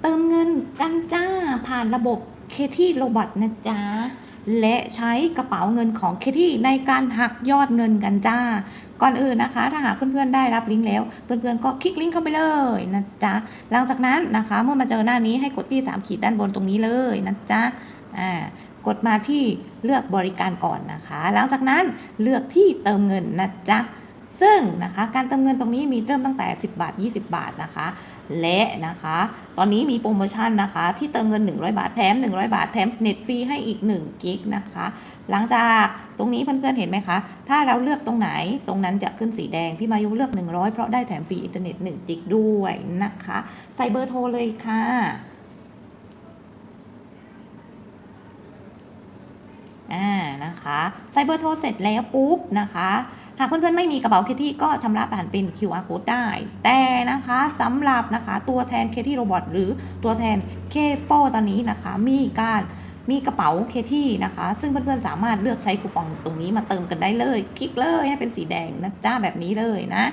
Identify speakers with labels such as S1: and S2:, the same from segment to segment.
S1: เติมเงินกันจ้าผ่านระบบเคที่โรบอทนะจ๊ะ และใช้กระเป๋าเงินของเคที่ในการหักยอดเงินกันจ้า ก่อนอื่นนะคะ ถ้าหากเพื่อนๆได้รับลิงก์แล้ว เพื่อนๆก็คลิกลิงก์เข้าไปเลยนะจ๊ะ หลังจากนั้นนะคะ เมื่อมาเจอหน้านี้ให้กดที่3ขีดด้านบนตรงนี้เลยนะจ๊ะ อ่ากดมาที่เลือกบริการก่อนนะคะ หลังจากนั้นเลือกที่เติมเงินนะจ๊ะ ซึ่งนะคะการเติมเงินตรงนี้มีเริ่มตั้งแต่ 10 บาท 20 บาทนะคะ และนะคะ ตอนนี้มีโปรโมชั่นนะคะ ที่เติมเงิน 100 บาทแถม 100 บาทแถมเน็ตฟรีให้อีก1กิกนะคะ หลังจากตรงนี้เพื่อนๆเห็นไหมคะ ถ้าเราเลือกตรงไหนตรงนั้นจะขึ้นสีแดง พี่มายุเลือก 100 เพราะได้แถมฟรีอินเทอร์เน็ต1จิกด้วยนะคะ ใส่เบอร์โทรเลยค่ะอ่านะคะใส่เบอร์โทรเสร็จแล้วปุ๊บนะคะ หากเพื่อนๆไม่มีกระเป๋าเคที่ก็ชำระผ่านเป็น QR code ได้ แต่นะคะสำหรับนะคะตัวแทนเคที่โรบอทหรือตัวแทนเคโฟตอนนี้นะคะ มีการมีกระเป๋าเคที่นะคะ ซึ่งเพื่อนๆสามารถเลือกใช้คูปองตรงนี้มาเติมกันได้เลย คลิกเลยให้เป็นสีแดงนะจ้าแบบนี้เลยนะ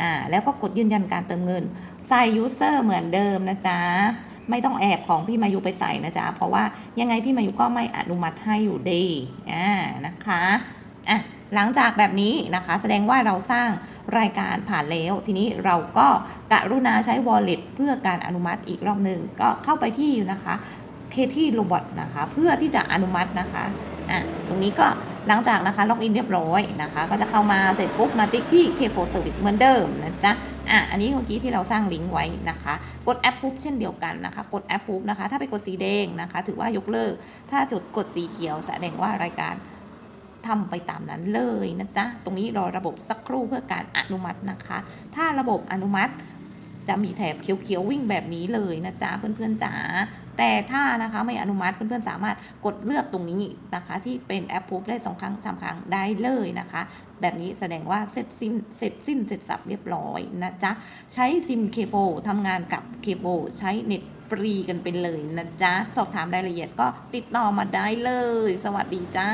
S1: อ่าแล้วก็กดยืนยันการเติมเงิน ใส่ยูเซอร์เหมือนเดิมนะจ๊ะไม่ต้องแอบของพี่มายุไปใส่นะจ๊ะ เพราะว่ายังไงพี่มายุก็ไม่อนุมัติให้อยู่ดีอ่านะคะอะ หลังจากแบบนี้นะคะ แสดงว่าเราสร้างรายการผ่านแล้ว ทีนี้เราก็กรุณาใช้ wallet เพื่อการอนุมัติอีกรอบหนึ่งก็เข้าไปที่นะคะเคที่โรบอทนะคะเพื่อที่จะอนุมัตินะคะอะตรงนี้ก็หลังจากนะคะล็อกอินเรียบร้อยนะคะ ก็จะเข้ามาเสร็จปุ๊บมาติ๊กที่ K4 Service เหมือนเดิมนะจ๊ะอะอันนี้เมื่อกี้ที่เราสร้างลิงก์ไว้นะคะ กดแอปปุ๊บเช่นเดียวกันนะคะ กดแอปปุ๊บนะคะ ถ้าไปกดสีแดงนะคะ ถือว่ายกเลิก ถ้าจุดกดสีเขียวแสดงว่ารายการ ทำไปตามนั้นเลยนะจ๊ะ ตรงนี้รอระบบสักครู่เพื่อการอนุมัตินะคะ ถ้าระบบอนุมัติจะมีแถบเขียวๆวิ่งแบบนี้เลยนะจ๊ะเพื่อนๆจ๋าแต่ถ้านะคะไม่อนุมัติเพื่อนๆสามารถกดเลือกตรงนี้นะคะ ที่เป็นแอปพูบได้สองครั้งสามครั้งได้เลยนะคะ แบบนี้แสดงว่าเสร็จสิ้นเสร็จสิ้นเสร็จสับเรียบร้อยนะจ๊ะ ใช้ซิม K4 ทำงานกับ K4 ใช้เน็ตฟรีกันไปเลยนะจ๊ะ สอบถามรายละเอียดก็ติดต่อมาได้เลย สวัสดีจ้า